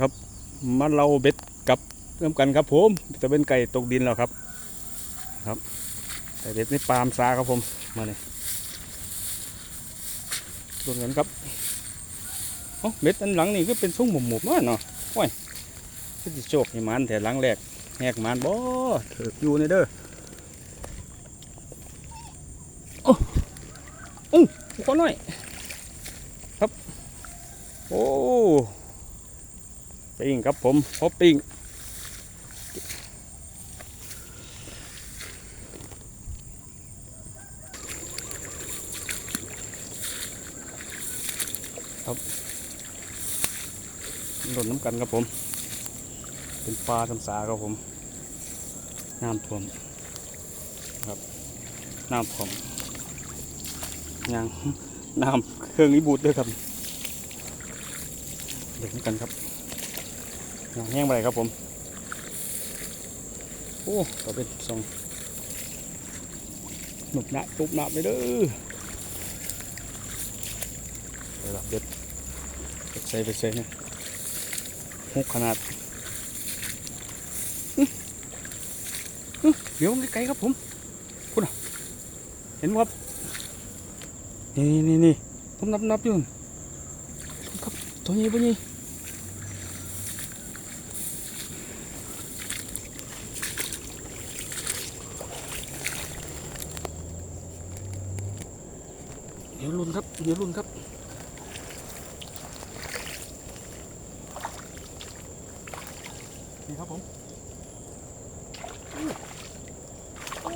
ครับมาเราเบ็ดกับเริ่มกันครับผมจะเป็นไก่ตกดินแล้วครับ ครับไก่เบ็ดในปาล์มซาครับผมมาเลยรวมกันครับเอ้เบ็ดอันหลังนี่ก็เป็นทรงหมุมหมุมๆเนาะโอ้ยก็จะโชคให้มันแต่หลังแรกแหกมันบ่เถือกอยู่ในเด้อโอ้อู้ขอหน่อย ครับ โอ้ ปิ้งครับผมพบปิ้งครับหล่นน้ำกันครับผม เป็นปลาทำสาครับผมน้ำท่วมครับน้ำท่วมยังน้ำเครื่องนี้บูดด้วยครับเด็กนกันครับ แห้งไปครับผมโอ้ก็เป็นสองหนุบหนะตุบหนะไปเด้อไปละเด็ดเด็ดใส่ไปใส่เนี่ยหกขนาดอื้ออื้อเดี๋ยวไกลครับผมคุณเห็นบ่ครับนี่นี่นี่ผมนับนับอยู่ครับตัวนี้ปะนี่ ดี๋ยวรุนครับ เดี๋ยวรุนครับ นี่ครับผมอู้อู้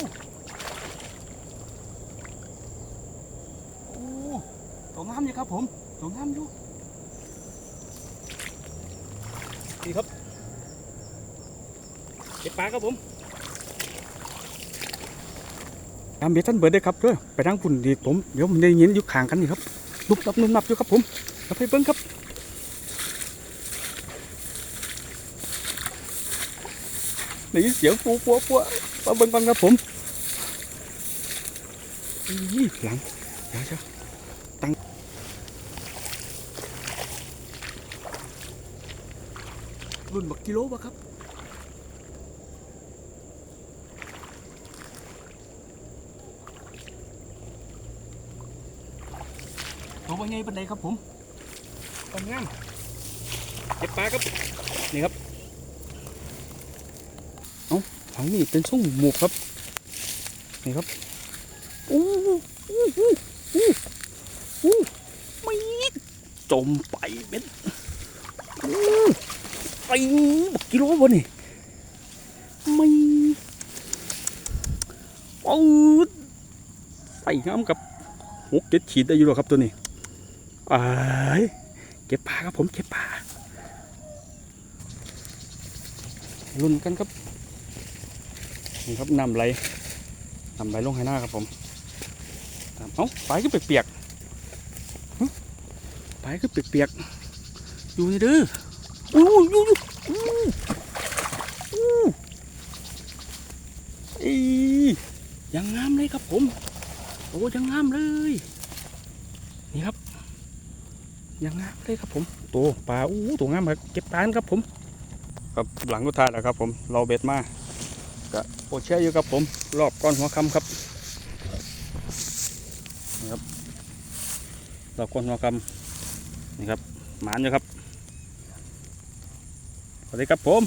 อู้ตัวงามอยู่ครับผมตัวงามอยู่นี่ครับเก็บปลาครับผม ตามเบท่านเบิร์ดได้ครับเด้อไปทางฝุ่นดีผมเดี๋ยวผมได้ยินอยู่ข้างกันนี่ครับลุกนับนุ่มนับอยู่ครับผมเราไปเบิ้งครับได้ยินเสียงปูปัวปัวมาเบิ้งกันครับผมนี่หลังเดี๋ยวเดี๋ยวตั้งรุ่นบักกิโลบะครับ ตัวว่าไงปันไดครับผมกำงามเก็บปลาครับ นี่ครับ เอาถังนี้เป็นช่องหมูครับ นี่ครับอู้อู้อู้อู้อู้ไม่จมไปเบ็ดอู้ไปบักกิโลบ่นี่ไม่ปืดใส่งามกับหกเจ็ดขีดได้อยู่หรอครับตัวนี้ เอ้ยเก็บปลาครับผมเก็บปลาลุ้นกันครับนี่ครับนำไหลนำไหลลงให้หน้าครับผมเอ้าปลาก็เปียกๆปลาก็เปียกๆอยู่นี่เด้ออู้ยู่อยู่อู้อู้อียังงามเลยครับผม โอ้ยังงามเลย นี่ครับ ยังงามเลยครับผมตัวปลาอู้ตัวงามครับเก็บปลาครับผมครับหลังกุทาแล้วครับผมเราเบ็ดมาก็โอเช่อยู่ครับผมรอบก้อนหัวคำครับนี่ครับรอบก้อนหัวคำนี่ครับหมานอยู่ครับสวัสดีครับผม